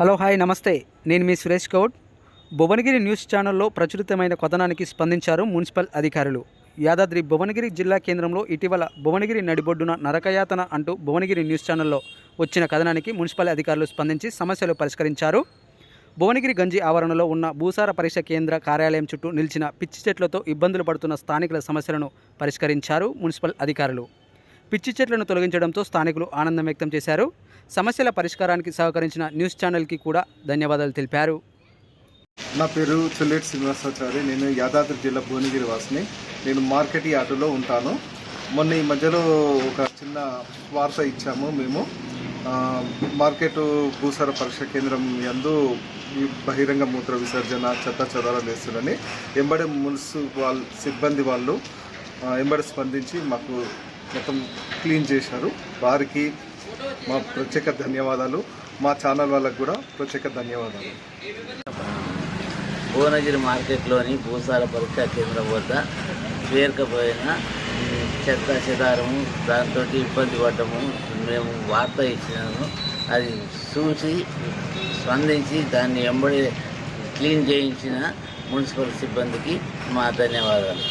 Hello hi నమస్తే. నేను మీ సురేష్ గౌడ్. భువనగిరి న్యూస్ ఛానల్లో ప్రచురితమైన కథనానికి స్పందించారు మున్సిపల్ అధికారులు. యాదాద్రి భువనగిరి జిల్లా కేంద్రంలో ఇటీవల భువనగిరి నడిబొడ్డున నరకయాతన అంటూ భువనగిరి న్యూస్ ఛానల్లో వచ్చిన కథనానికి మున్సిపల్ అధికారులు స్పందించి సమస్యలు పరిష్కరించారు. భువనగిరి గంజి ఆవరణలో ఉన్న భూసార పరీక్ష కేంద్ర కార్యాలయం చుట్టూ నిలిచిన పిచ్చి చెట్లతో ఇబ్బందులు పడుతున్న స్థానికుల సమస్యలను పరిష్కరించారు మున్సిపల్ అధికారులు. పిచ్చి చెట్లను తొలగించడంతో స్థానికులు ఆనందం వ్యక్తం చేశారు. సమస్యల పరిష్కారానికి సహకరించిన న్యూస్ ఛానల్కి కూడా ధన్యవాదాలు తెలిపారు. నా పేరు చెల్లేటి శ్రీనివాసాచారి నేను యాదాద్రి జిల్లా భువనగిరి వాసిని నేను మార్కెట్ యార్డులో ఉంటాను. మొన్న ఈ మధ్యలో ఒక చిన్న వార్త ఇచ్చాము మేము. మార్కెట్ భూసార పరీక్ష కేంద్రం యందు ఈ బహిరంగ మూత్ర విసర్జన చెత్త చెదారాలు వేస్తుందని ఎంబడి మున్సిపాల్ సిబ్బంది వాళ్ళు ఎంబడి స్పందించి మాకు మొత్తం క్లీన్ చేశారు. వారికి మా ప్రత్యేక ధన్యవాదాలు. మా ఛానల్ వాళ్ళకు కూడా ప్రత్యేక ధన్యవాదాలు. భువనగిరి మార్కెట్లోని భూసార పరీక్షా కేంద్రం వద్ద పేరుకపోయిన చెత్త చెదారము దాంతో ఇబ్బంది పడ్డము మేము వార్త ఇచ్చినాము. అది చూసి స్పందించి దాన్ని ఎంబడి క్లీన్ చేయించిన మున్సిపల్ సిబ్బందికి మా ధన్యవాదాలు.